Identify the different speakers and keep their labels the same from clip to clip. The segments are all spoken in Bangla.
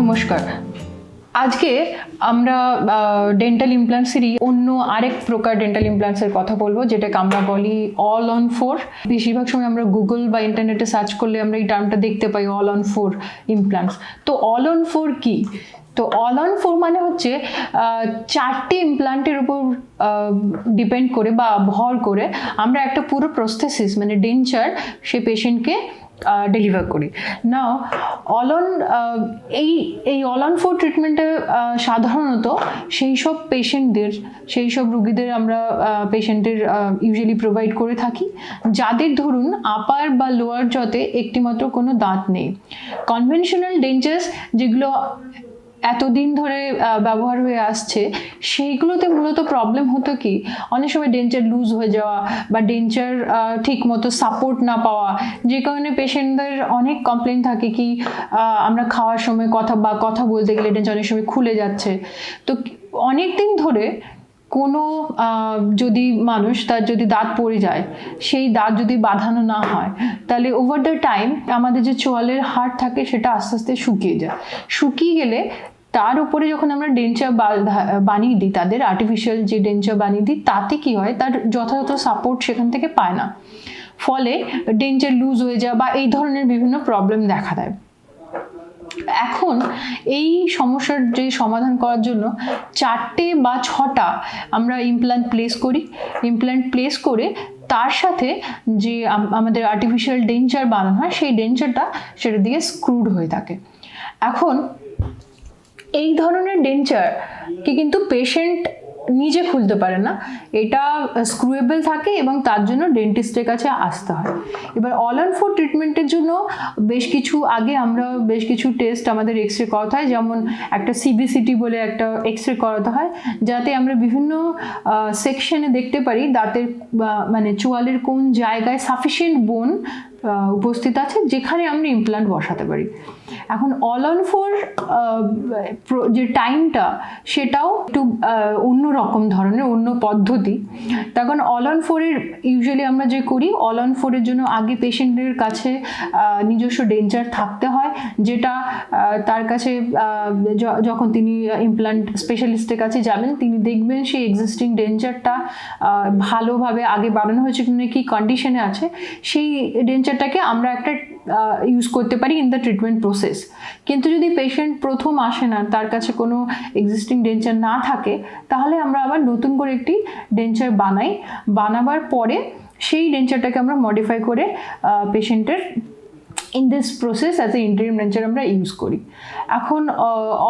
Speaker 1: নমস্কার। আজকে আমরা ডেন্টাল ইমপ্লান্টসেরই অন্য আরেক প্রকার ডেন্টাল ইমপ্লান্টসের কথা বলব, যেটাকে আমরা বলি অল অন ফোর বেশিরভাগ সময় আমরা গুগল বা ইন্টারনেটে সার্চ করলে আমরা এই টার্মটা দেখতে পাই অল অন ফোর ইমপ্লান্টস তো অল অন ফোর কী? তো অল অন ফোর মানে হচ্ছে চারটি ইমপ্লান্টের উপর ডিপেন্ড করে বা ভর করে আমরা একটা পুরো প্রস্থেসিস মানে ডেঞ্চার সে পেশেন্টকে ডেলিভার করি। নাও অন এই এই অন ফোর ট্রিটমেন্টে সাধারণত সেই সব পেশেন্টদের সেই সব রুগীদের আমরা পেশেন্টের ইউজুয়ালি প্রোভাইড করে থাকি। যাদের ধরুন আপার বা লোয়ার জতে একটিমাত্র কোনো দাঁত নেই। কনভেনশনাল ডেঞ্চার্স যেগুলো এতদিন ধরে ব্যবহার হয়ে আসছে, সেইগুলোতে মূলত প্রবলেম হতো কি? অনেক সময় ডেঞ্চার লুজ হয়ে যাওয়া বা ডেঞ্চার ঠিক মতো সাপোর্ট না পাওয়া, যে কারণে পেশেন্টদের অনেক কমপ্লেন থাকে কি আমরা খাওয়ার সময় কথা বা কথা বলতে গেলে ডেঞ্চার অনেক সময় খুলে যাচ্ছে। তো অনেক দিন ধরে কোনো যদি মানুষ তার যদি দাঁত পড়ে যায়, সেই দাঁত যদি বাঁধানো না হয়, তাহলে ওভার দ্য টাইম আমাদের যে চোয়ালের হাড় থাকে সেটা আস্তে আস্তে শুকিয়ে যায়। শুকিয়ে গেলে তার উপরে যখন আমরা ডেঞ্চার বানিয়ে দিই, তাদের আর্টিফিশিয়াল যে ডেঞ্চার বানিয়ে দিই, তাতে কি হয়? তার যথাযথ সাপোর্ট সেখান থেকে পায় না। ফলে ডেঞ্চার লুজ হয়ে যায় বা এই ধরনের বিভিন্ন প্রবলেম দেখা দেয়। এখন এই সমস্যার যে সমাধান করার জন্য চারটে বা ছটা আমরা ইমপ্ল্যান্ট প্লেস করি। ইমপ্ল্যান্ট প্লেস করে তার সাথে যে আমাদের আর্টিফিশিয়াল ডেঞ্চার বানানো হয়, সেই ডেঞ্চারটা সেটা দিয়ে স্ক্রুড হয়ে থাকে। এখন এই ধরনের ডেঞ্চার কি কিন্তু পেশেন্ট নিজে খুলতে পারে না। এটা স্ক্রুয়েবল থাকে এবং তার জন্য ডেন্টিস্টের কাছে আসতে হয়। এবার অল অন ফোর ট্রিটমেন্টের জন্য বেশ কিছু আগে আমরা বেশ কিছু টেস্ট আমাদের এক্স রে করাতে হয়। যেমন একটা সিবিসিটি বলে একটা এক্স রে করাতে হয়। যাতে আমরা বিভিন্ন সেকশনে দেখতে পারি দাঁতের মানে চোয়ালের কোন জায়গায় সাফিসিয়েন্ট বোন উপস্থিত আছে যেখানে আমরা ইমপ্লান্ট বসাতে পারি। এখন অল অন ফোর যে টাইমটা সেটাও একটু অন্য রকম ধরনের, অন্য পদ্ধতি। তখন অল অন ফোরের ইউজুয়ালি আমরা যে করি অল অন ফোরের জন্য আগে পেশেন্টের কাছে নিজস্ব ডেঞ্জার থাকতে হয়, যেটা তার কাছে যখন তিনি ইমপ্লান্ট স্পেশালিস্টের কাছে যাবেন, তিনি দেখবেন সেই এক্সিস্টিং ডেঞ্জারটা ভালোভাবে আগে বানানো হয়েছে কিনা কি কন্ডিশনে আছে, সেই ডেঞ্চারটাকে আমরা একটা ইউজ করতে পারি ইন দ্য ট্রিটমেন্ট প্রসেস কিন্তু যদি পেশেন্ট প্রথম আসে না, তার কাছে কোনো এক্সিস্টিং ডেঞ্চার না থাকে, তাহলে আমরা আবার নতুন করে একটি ডেঞ্চার বানাই। বানাবার পরে সেই ডেঞ্চারটাকে আমরা মডিফাই করে পেশেন্টের in this process as a interim denture আমরা ইউজ করি। এখন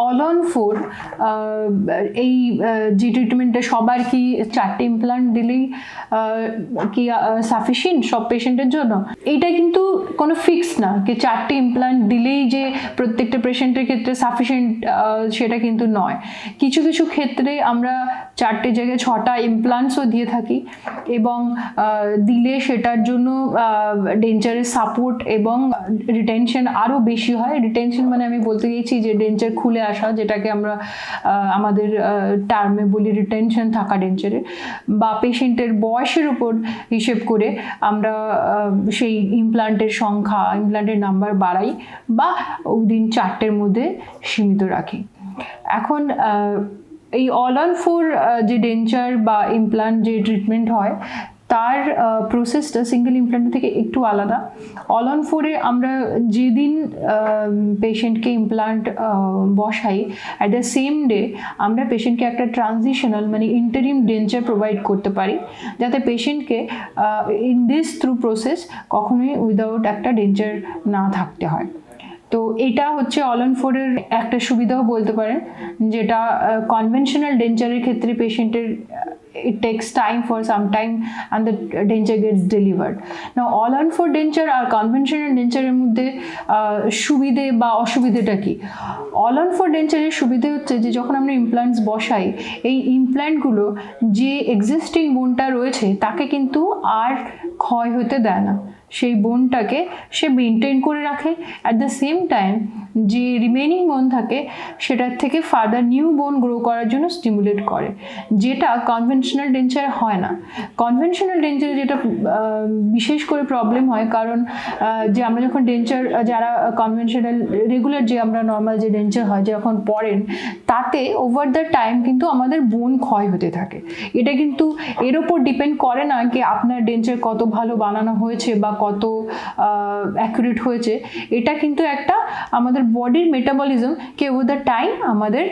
Speaker 1: অল অন ফোর এই যে ট্রিটমেন্টটা সবার কি চারটে ইমপ্লান্ট দিলেই কি সাফিসিয়েন্ট সব পেশেন্টের জন্য? এইটা কিন্তু কোনো ফিক্স না কি চারটে ইমপ্লান্ট দিলেই যে প্রত্যেকটা পেশেন্টের ক্ষেত্রে সাফিসিয়েন্ট সেটা কিন্তু নয়। কিছু কিছু ক্ষেত্রে আমরা চারটে জায়গায় ছটা ইমপ্লান্টসও দিয়ে থাকি এবং দিলে সেটার জন্য ডেঞ্চারের সাপোর্ট এবং রিটেনশন আরও বেশি হয়। রিটেনশন মানে আমি বলতে চাইছি যে ডেঞ্চার খুলে আসা, যেটাকে আমরা আমাদের টার্মে বলি রিটেনশন থাকা ডেঞ্চারে বা পেশেন্টের বয়সের উপর হিসেব করে আমরা সেই ইমপ্লান্টের সংখ্যা ইমপ্লান্টের নাম্বার বাড়াই বা ওই দিন চারটের মধ্যে সীমিত রাখি। এখন এই অল অন ফোর যে ডেঞ্চার বা ইমপ্লান্ট যে ট্রিটমেন্ট হয়, তার প্রসেসটা সিঙ্গেল ইমপ্লান্ট থেকে একটু আলাদা। অল অন ফোরে আমরা যেদিন পেশেন্টকে ইমপ্লান্ট বসাই অ্যাট দ্য সেম ডে আমরা পেশেন্টকে একটা ট্রানজিশনাল মানে ইন্টারিম ডেঞ্চার প্রোভাইড করতে পারি। যাতে পেশেন্টকে ইন দিস থ্রু প্রসেস কখনোই উইদাউট একটা ডেঞ্চার না থাকতে হয়। তো এটা হচ্ছে অল অন ফোরের একটা সুবিধাও বলতে পারেন, যেটা কনভেনশনাল ডেঞ্চারের ক্ষেত্রে পেশেন্টের it takes time for some time and the denture gets delivered না অল অন ফোর ডেঞ্চার আর কনভেনশনাল ডেঞ্চারের মধ্যে সুবিধে বা অসুবিধেটা কি? অল অন ফোর ডেঞ্চারের সুবিধে হচ্ছে যে যখন আমরা ইমপ্লান্টস বসাই, এই ইমপ্ল্যান্টগুলো যে এক্সিস্টিং বোনটা রয়েছে, তাকে কিন্তু আর ক্ষয় হতে দেয় না। সেই বোনটাকে সে মেনটেন করে রাখে। অ্যাট দ্য সেম টাইম যে রিমেনিং বোন থাকে, সেটার থেকে ফার্দার নিউ বোন গ্রো করার জন্য স্টিমুলেট করে, যেটা কনভেনশনাল ডেঞ্চারে হয় না। কনভেনশনাল ডেঞ্চারে যেটা বিশেষ করে প্রবলেম হয়, কারণ যে আমরা যখন ডেঞ্চার যারা কনভেনশনাল রেগুলার যে আমরা নর্মাল যে ডেঞ্চার হয় যখন পড়েন, তাতে ওভার দ্য টাইম কিন্তু আমাদের বোন ক্ষয় হতে থাকে। এটা কিন্তু এর ওপর ডিপেন্ড করে না কি আপনার ডেঞ্চার কত ভালো বানানো হয়েছে বা কত অ্যাকুরেট হয়েছে, এটা কিন্তু একটা আমাদের বডির মেটাবলিজম কে ওভার দ্য টাইম আমাদের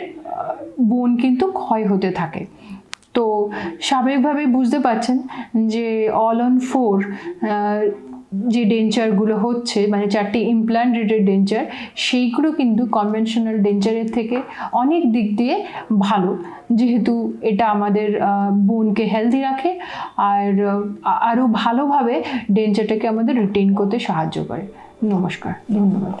Speaker 1: বোন কিন্তু ক্ষয় হতে থাকে। তো স্বাভাবিকভাবেই বুঝতে পারছেন যে অল অন ফোর যে ডেঞ্চারগুলো হচ্ছে মানে চারটি ইমপ্ল্যান্ট রিলেটেড ডেঞ্চার সেইগুলো কিন্তু কনভেনশনাল ডেঞ্চারের থেকে অনেক দিক দিয়ে ভালো। যেহেতু এটা আমাদের বোনকে হেলদি রাখে আর আরও ভালোভাবে ডেঞ্চারটাকে আমাদের রিটেন করতে সাহায্য করে। নমস্কার, ধন্যবাদ।